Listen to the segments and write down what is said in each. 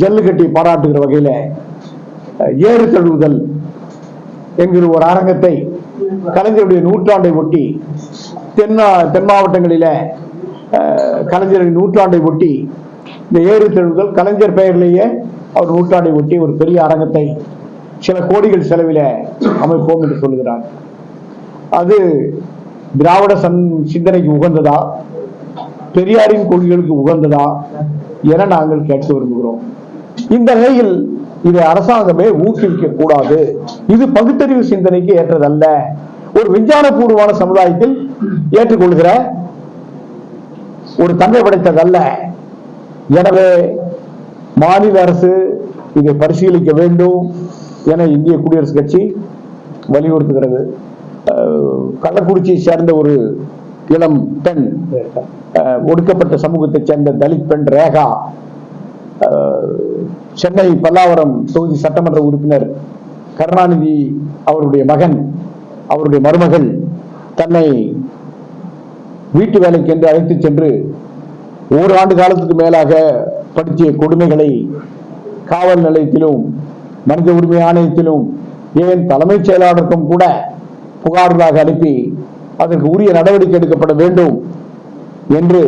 ஜல்லுக்கட்டி பாராட்டுகிற வகையில ஏறு தழுவுதல் என்கிற ஒரு அரங்கத்தை கலைஞருடைய நூற்றாண்டை ஒட்டி தென்னா தென் மாவட்டங்களில கலைஞரின் நூற்றாண்டை ஒட்டி இந்த ஏறு தழுவுதல் கலைஞர் பெயரிலேயே அவர் நூற்றாண்டை ஒட்டி ஒரு பெரிய அரங்கத்தை சில கோடிகள் செலவில அமைப்போம் என்று சொல்லுகிறார். அது திராவிட சன் சிந்தனைக்கு உகந்ததா? பெரியாரின் கொள்கைகளுக்கு உகந்ததா? என நாங்கள் கேட்க விரும்புகிறோம். இந்த நிலையில் இதை அரசாங்கமே ஊக்குவிக்க கூடாது இது பகுத்தறிவு சிந்தனைக்கு ஏற்றதல்ல. ஒரு விஞ்ஞானபூர்வமான சமுதாயத்தில் ஏற்றுக்கொள்கிற ஒரு தன்மை படைத்ததல்ல. எனவே மாநில அரசு இதை பரிசீலிக்க வேண்டும் என இந்திய குடியரசுக் கட்சி வலியுறுத்துகிறது. கள்ளக்குறிச்சியை சேர்ந்த ஒரு இளம் பெண் ஒடுக்கப்பட்ட சமூகத்தைச் சேர்ந்த தலித் பெண் ரேகா சென்னை பல்லாவரம் தொகுதி சட்டமன்ற உறுப்பினர் கருணாநிதி அவருடைய மகன் அவருடைய மருமகள் தன்னை வீட்டு வேலைக்கு என்று அழைத்துச் சென்று ஓராண்டு காலத்துக்கு மேலாக படுத்திய கொடுமைகளை காவல் நிலையத்திலும் மனித உரிமை ஆணையத்திலும் ஏன் தலைமைச் செயலாளருக்கும் கூட புகார்களாக அனுப்பி அதற்கு உரிய நடவடிக்கை எடுக்கப்பட வேண்டும் என்று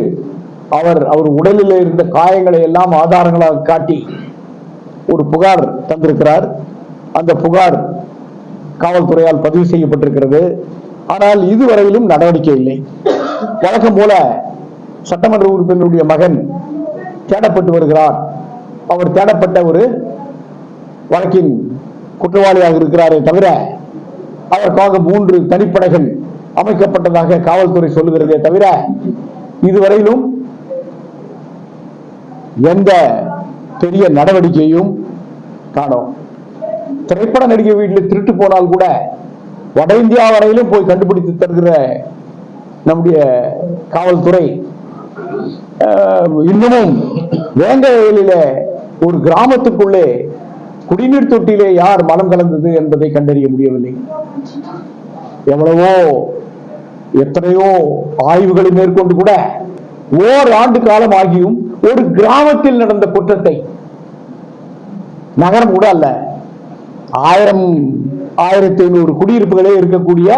அவர் அவர் உடலில் இருந்த காயங்களை எல்லாம் ஆதாரங்களாக காட்டி ஒரு புகார் தந்திருக்கிறார். அந்த புகார் காவல்துறையால் பதிவு செய்யப்பட்டிருக்கிறது. ஆனால் இதுவரையிலும் நடவடிக்கை இல்லை. வழக்கம் போல சட்டமன்ற உறுப்பினருடைய மகன் தேடப்பட்டு வருகிறார். அவர் தேடப்பட்ட ஒரு வழக்கின் குற்றவாளியாக இருக்கிறாரே தவிர அதற்காக மூன்று தனிப்படைகள் அமைக்கப்பட்டதாக காவல்துறை சொல்லுகிறதே தவிர இதுவரையிலும் எந்த பெரிய நடவடிக்கையும் காணோம். திரைப்பட நடிகை வீட்டில் திருட்டு போனால் கூட வட இந்தியா வரையிலும் போய் கண்டுபிடித்து தருகிற நம்முடைய காவல்துறை இன்னமும் வேங்க வயலில ஒரு கிராமத்துக்குள்ளே குடிநீர் தொட்டியிலே யார் மலம் கலந்தது என்பதை கண்டறிய முடியவில்லை. எவ்வளவோ எத்தனையோ ஆய்வுகளை மேற்கொண்டு கூட ஓர் ஆண்டு காலம் ஆகியும் ஒரு கிராமத்தில் நடந்த குற்றத்தை. நகரம் கூட அல்ல. ஆயிரம் ஆயிரத்தி ஐநூறு குடியிருப்புகளே இருக்கக்கூடிய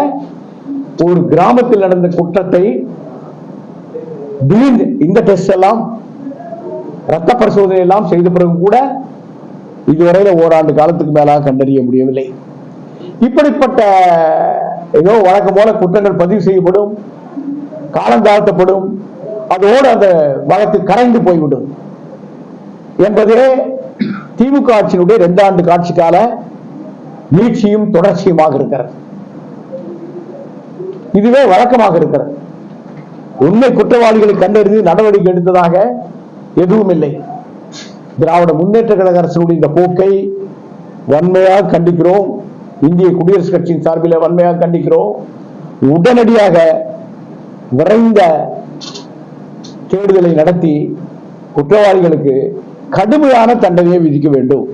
ஒரு கிராமத்தில் நடந்த குற்றத்தை திடீர்னு இந்த டெஸ்ட் எல்லாம் ரத்த பரிசோதனை எல்லாம் செய்த பிறகு கூட இதுவரையில ஓராண்டு காலத்துக்கு மேலாக கண்டறிய முடியவில்லை. இப்படிப்பட்ட ஏதோ வழக்கம் போல குற்றங்கள் பதிவு செய்யப்படும் காலம் தாழ்த்தப்படும் அதோடு அந்த வழக்கு கரைந்து போய்விடும் என்பதே திமுக ஆட்சியினுடைய ரெண்டு ஆண்டு காட்சி கால நீட்சியும் தொடர்ச்சியுமாக இருக்கிறது. இதுவே வழக்கமாக இருக்கிறது. உண்மை குற்றவாளிகளை கண்டறிந்து நடவடிக்கை எடுத்ததாக எதுவும் இல்லை. திராவிட முன்னேற்ற கழக அரசினுடைய இந்த போக்கை வன்மையாக கண்டிக்கிறோம். இந்திய குடியரசுக் கட்சியின் சார்பில் வன்மையாக கண்டிக்கிறோம். உடனடியாக விரைந்த தேடுதலை நடத்தி குற்றவாளிகளுக்கு கடுமையான தண்டனையை விதிக்க வேண்டும்.